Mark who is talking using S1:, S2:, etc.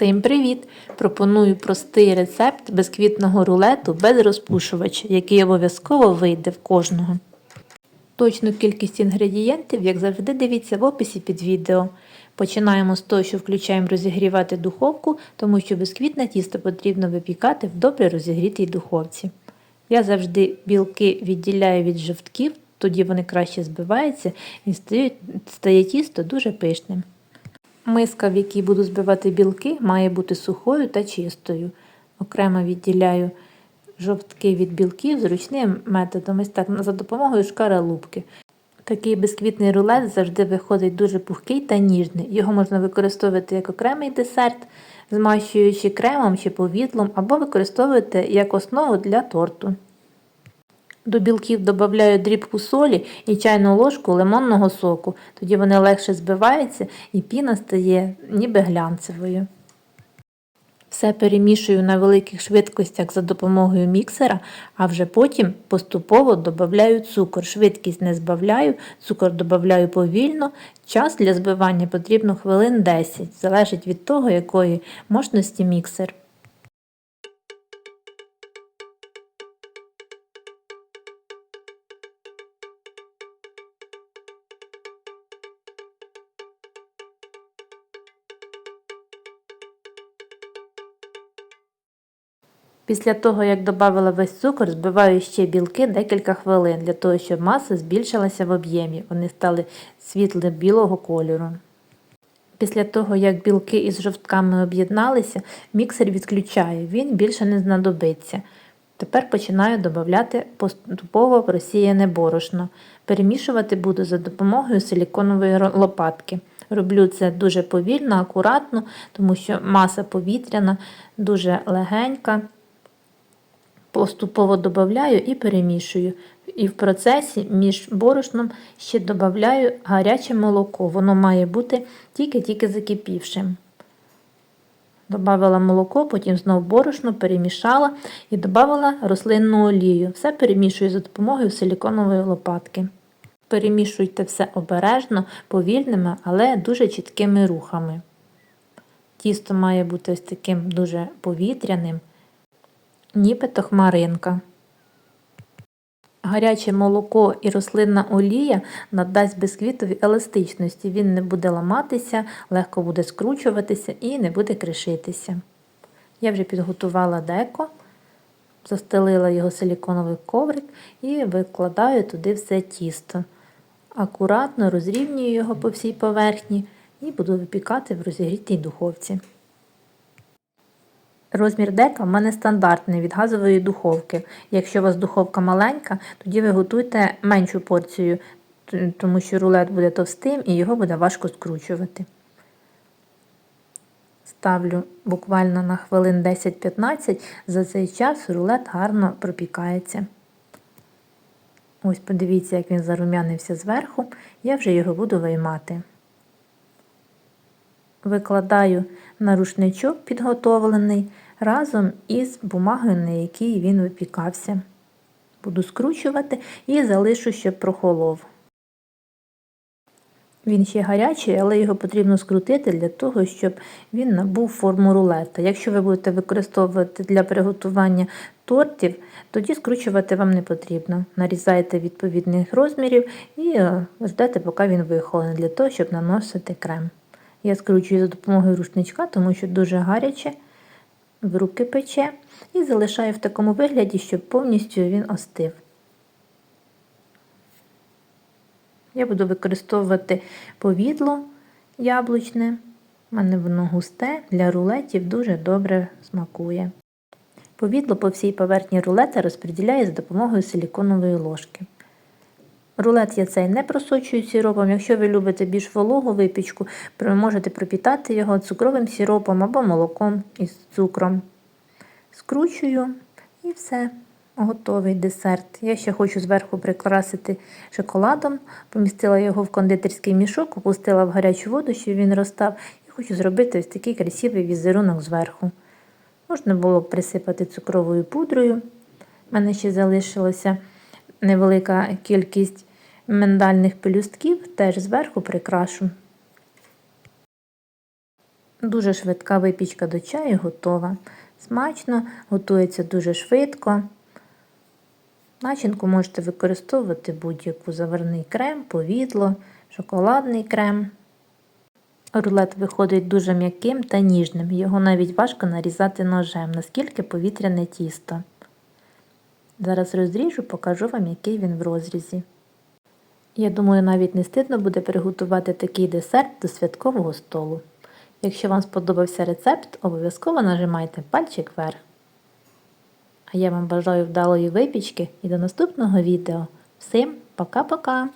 S1: Усім привіт! Пропоную простий рецепт безквітного рулету без розпушувача, який обов'язково вийде в кожного. Точну кількість інгредієнтів, як завжди, дивіться в описі під відео. Починаємо з того, що включаємо розігрівати духовку, тому що безквітне тісто потрібно випікати в добре розігрітій духовці. Я завжди білки відділяю від жовтків, тоді вони краще збиваються і стає тісто дуже пишним. Миска, в якій буду збивати білки, має бути сухою та чистою. Окремо відділяю жовтки від білків зручним методом, ось так за допомогою шкаралупки. Такий бисквітний рулет завжди виходить дуже пухкий та ніжний. Його можна використовувати як окремий десерт, змащуючи кремом чи повідлом, або використовувати як основу для торту. До білків додаю дрібку солі і чайну ложку лимонного соку. Тоді вони легше збиваються і піна стає ніби глянцевою. Все перемішую на великих швидкостях за допомогою міксера, а вже потім поступово додаю цукор. Швидкість не збавляю, цукор додаю повільно. Час для збивання потрібно хвилин 10, залежить від того, якої мощності міксер. Після того, як додала весь цукор, збиваю ще білки декілька хвилин для того, щоб маса збільшилася в об'ємі. Вони стали світло білого кольору. Після того, як білки із жовтками об'єдналися, міксер відключаю, він більше не знадобиться. Тепер починаю додавати поступово розсіяне борошно. Перемішувати буду за допомогою силіконової лопатки. Роблю це дуже повільно, акуратно, тому що маса повітряна, дуже легенька. Поступово додаю і перемішую. І в процесі між борошном ще додаю гаряче молоко. Воно має бути тільки-тільки закипівшим. Добавила молоко, потім знову борошно, перемішала і додала рослинну олію. Все перемішую за допомогою силіконової лопатки. Перемішуйте все обережно, повільними, але дуже чіткими рухами. Тісто має бути ось таким дуже повітряним нібито хмаринка. Гаряче молоко і рослинна олія надасть бисквітові еластичності. Він не буде ламатися, легко буде скручуватися і не буде кришитися. Я вже підготувала деко, застелила його силіконовий коврик і викладаю туди все тісто. Акуратно розрівнюю його по всій поверхні і буду випікати в розігрітій духовці. Розмір дека в мене стандартний від газової духовки. Якщо у вас духовка маленька, тоді ви готуйте меншу порцію, тому що рулет буде товстим і його буде важко скручувати. Ставлю буквально на хвилин 10-15, за цей час рулет гарно пропікається. Ось подивіться, як він зарум'янився зверху, я вже його буду виймати. Викладаю на рушничок підготовлений разом із бумагою, на якій він випікався. Буду скручувати і залишу, щоб прохолов. Він ще гарячий, але його потрібно скрутити для того, щоб він набув форму рулета. Якщо ви будете використовувати для приготування тортів, тоді скручувати вам не потрібно. Нарізайте відповідних розмірів і ждете, поки він вихолоне, для того, щоб наносити крем. Я скручую за допомогою рушничка, тому що дуже гаряче, в руки пече, і залишаю в такому вигляді, щоб повністю він остив. Я буду використовувати повідло яблучне. У мене воно густе, для рулетів дуже добре смакує. Повідло по всій поверхні рулета розподіляю за допомогою силіконової ложки. Рулет я цей не просочую сиропом. Якщо ви любите більш вологу випічку, ви можете пропітати його цукровим сиропом або молоком із цукром. Скручую і все, готовий десерт. Я ще хочу зверху прикрасити шоколадом, помістила його в кондитерський мішок, опустила в гарячу воду, щоб він розстав, і хочу зробити ось такий красивий візерунок зверху. Можна було присипати цукровою пудрою. У мене ще залишилося невелика кількість миндальних пелюстків теж зверху прикрашу. Дуже швидка випічка до чаю готова. Смачно, готується дуже швидко. Начинку можете використовувати будь-яку заварний крем, повідло, шоколадний крем. Рулет виходить дуже м'яким та ніжним, його навіть важко нарізати ножем, наскільки повітряне тісто. Зараз розріжу, покажу вам, який він в розрізі. Я думаю, навіть не стидно буде приготувати такий десерт до святкового столу. Якщо вам сподобався рецепт, обов'язково нажимайте пальчик вверх. А я вам бажаю вдалої випічки і до наступного відео. Всім пока-пока!